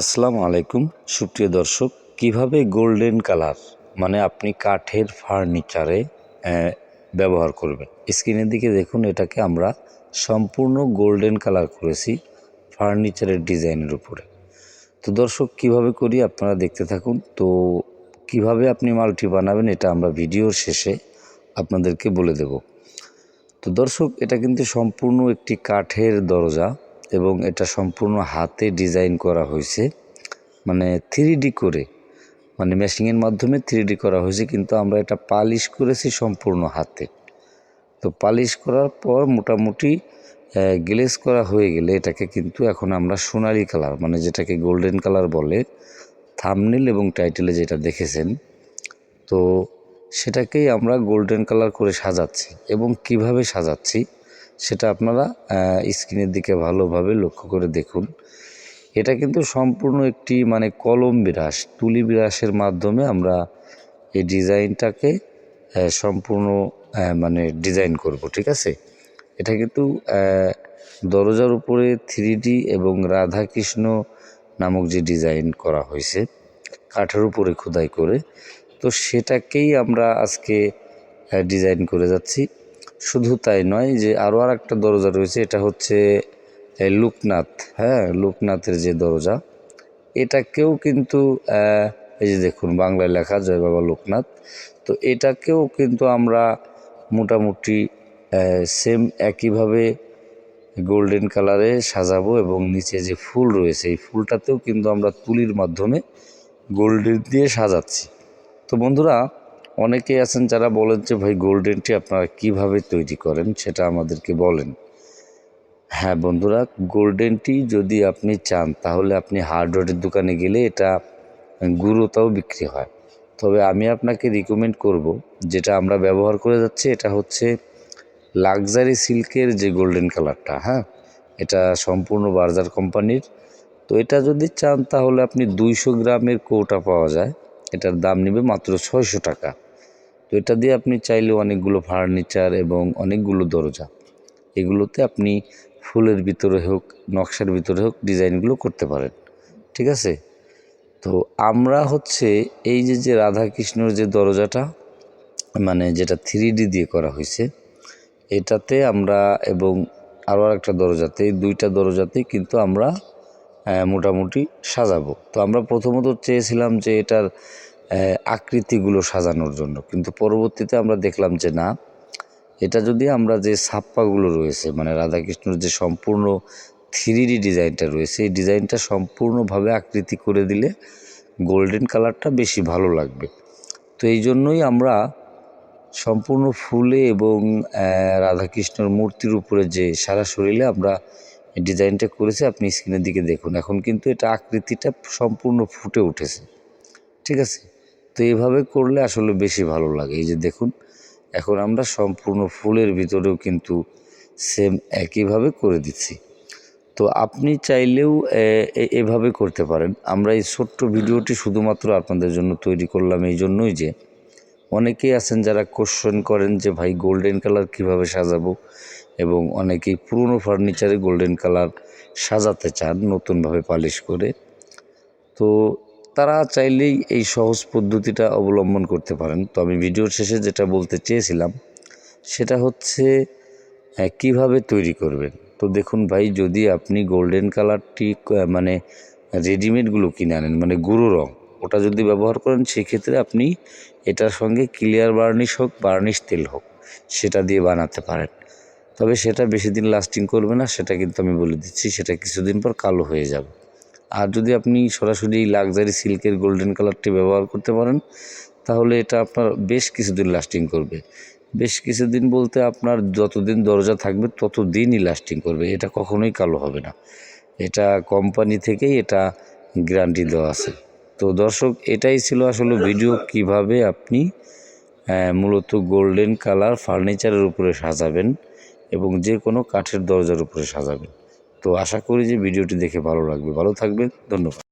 আসসালামু আলাইকুম। সুপ্রিয় দর্শক, কীভাবে গোল্ডেন কালার মানে আপনি কাঠের ফার্নিচারে ব্যবহার করবেন? স্ক্রিনের দিকে দেখুন, এটাকে আমরা সম্পূর্ণ গোল্ডেন কালার করেছি ফার্নিচারের ডিজাইনের উপরে। তো দর্শক, কীভাবে করি আপনারা দেখতে থাকুন। তো কীভাবে আপনি মালটি বানাবেন, এটা আমরা ভিডিওর শেষে আপনাদেরকে বলে দেব। তো দর্শক, এটা কিন্তু সম্পূর্ণ একটি কাঠের দরজা। এবং এটা সম্পূর্ণ হাতে ডিজাইন করা হয়েছে। মানে থ্রি করে। মানে মেশিনের মাধ্যমে থ্রি করা হয়েছে, কিন্তু আমরা এটা পালিশ করেছি সম্পূর্ণ হাতে। তো পালিশ করার পর মোটামুটি গ্লেজ করা হয়ে গেলে এটাকে কিন্তু এখন আমরা সোনালি কালার মানে যেটাকে গোল্ডেন কালার বলে থামনেল এবং টাইটেলে যেটা দেখেছেন, তো সেটাকেই আমরা গোল্ডেন কালার করে সাজাচ্ছি। এবং কীভাবে সাজাচ্ছি? সেটা আপনারা স্ক্রিনের দিকে ভালোভাবে লক্ষ্য করে দেখুন। এটা কিন্তু সম্পূর্ণ একটি মানে কলম বিরাস, তুলি বিরাসের মাধ্যমে আমরা এই ডিজাইনটাকে সম্পূর্ণ মানে ডিজাইন করব, ঠিক আছে? এটা কিন্তু দরজার উপরে থ্রি এবং রাধাকৃষ্ণ নামক যে ডিজাইন করা হয়েছে, কাঠের উপরে খোদাই করে, তো সেটাকেই আমরা আজকে ডিজাইন করে যাচ্ছি। শুধু তাই নয় যে আরও আর একটা দরজা রয়েছে, এটা হচ্ছে লোকনাথ হ্যাঁ লোকনাথের যে দরজা, এটাকেও কিন্তু এই যে দেখুন, বাংলায় লেখা জয় বাবা লোকনাথ, তো এটাকেও কিন্তু আমরা মোটামুটি সেম একইভাবে গোল্ডেন কালারে সাজাবো এবং নিচে যে ফুল রয়েছে, এই ফুলটাতেও কিন্তু আমরা তুলির মাধ্যমে গোল্ডেন দিয়ে সাজাচ্ছি। তো বন্ধুরা অনেকেই আছেন যারা বলেন যে, ভাই গোল্ডেন টি আপনারা কীভাবে তৈরি করেন? সেটা আমাদেরকে বলেন। হ্যাঁ বন্ধুরা গোল্ডেন টি যদি আপনি চান, তাহলে আপনি হার্ডওয়্যারের দোকানে গেলে এটা গুঁড়োটাও বিক্রি হয়। তবে আমি আপনাকে রিকমেন্ড করব, যেটা আমরা ব্যবহার করে যাচ্ছি, এটা হচ্ছে লাক্সারি সিল্কের যে গোল্ডেন কালারটা হ্যাঁ? এটা সম্পূর্ণ বার্জার কোম্পানির। তো এটা যদি চান, তাহলে আপনি দুইশো গ্রামের কৌটা পাওয়া যায়। এটার দাম নেবে মাত্র ছয়শো টাকা। তো এটা দিয়ে আপনি চাইলে অনেকগুলো ফার্নিচার এবং অনেকগুলো দরজা। এগুলোতে আপনি ফুলের ভিতরে হোক, নকশার ভিতরে হোক ডিজাইনগুলো করতে পারেন। ঠিক আছে? তো আমরা হচ্ছে এই যে যে রাধাকৃষ্ণর যে দরজাটা মানে যেটা থ্রি দিয়ে করা হয়েছে, এটাতে আমরা এবং আরও একটা দরজাতে, এই দুইটা দরজাতে কিন্তু আমরা মোটামুটি সাজাবো। তো আমরা প্রথমত চেয়েছিলাম যে এটার আকৃতিগুলো সাজানোর জন্য। কিন্তু পরবর্তীতে আমরা দেখলাম যে না, এটা যদি আমরা যে ছাপ্পাগুলো রয়েছে মানে রাধাকৃষ্ণর যে সম্পূর্ণ থ্রি ডিজাইনটা রয়েছে, এই ডিজাইনটা সম্পূর্ণভাবে আকৃতি করে দিলে গোল্ডেন কালারটা বেশি ভালো লাগবে। তো এই জন্যই আমরা সম্পূর্ণ ফুলে এবং রাধাকৃষ্ণর মূর্তির উপরে যে সারা শরীরে আমরা ডিজাইনটা করেছি, আপনি স্ক্রিনের দিকে দেখুন। এখন কিন্তু এটা আকৃতিটা সম্পূর্ণ ফুটে উঠেছে। ঠিক আছে? তো এভাবে করলে আসলে বেশি ভালো লাগে। এই যে দেখুন, এখন আমরা সম্পূর্ণ ফুলের ভিতরেও কিন্তু সেম একইভাবে করে দিচ্ছি। তো আপনি চাইলেও এভাবে করতে পারেন। আমরা এই ছোট্ট ভিডিওটি শুধুমাত্র আপনাদের জন্য তৈরি করলাম এই জন্যই যে, অনেকেই আছেন যারা কোশ্চেন করেন যে, ভাই গোল্ডেন কালার কীভাবে সাজাবো? এবং অনেকেই পুরনো ফার্নিচারে গোল্ডেন কালার সাজাতে চান নতুনভাবে পালিশ করে। তো তারা চাইলেই এই সহজ পদ্ধতিটা অবলম্বন করতে পারেন। তো আমি ভিডিওর শেষে যেটা বলতে চেয়েছিলাম, সেটা হচ্ছে কীভাবে তৈরি করবেন? তো দেখুন ভাই, যদি আপনি গোল্ডেন কালারটি মানে রেডিমেডগুলো কিনে আনেন মানে গুঁড়ো রং, ওটা যদি ব্যবহার করেন, সেক্ষেত্রে আপনি এটার সঙ্গে ক্লিয়ার বার্নিশ হোক বার্নিশ তেল হোক, সেটা দিয়ে বানাতে পারেন। তবে সেটা বেশি দিন লাস্টিং করবে না, সেটা কিন্তু আমি বলে দিচ্ছি, সেটা কিছুদিন পর কালো হয়ে যাবে। আর যদি আপনি সরাসরি লাক্সারি সিল্কের গোল্ডেন কালারটি ব্যবহার করতে পারেন, তাহলে এটা আপনার বেশ কিছুদিন লাস্টিং করবে। বেশ কিছুদিন বলতে আপনার যতদিন দরজা থাকবে, ততদিনই লাস্টিং করবে। এটা কখনোই কালো হবে না। এটা কোম্পানি থেকেই এটা গ্যারান্টি দেওয়া আছে। তো দর্শক, এটাই ছিল আসলে ভিডিও কীভাবে আপনি মূলত গোল্ডেন কালার ফার্নিচারের উপরে সাজাবেন এবং যে কোনো কাঠের দরজার উপরে সাজাবেন। তো আশা করি যে ভিডিওটি দেখে ভালো লাগবে। ভালো থাকবেন ধন্যবাদ।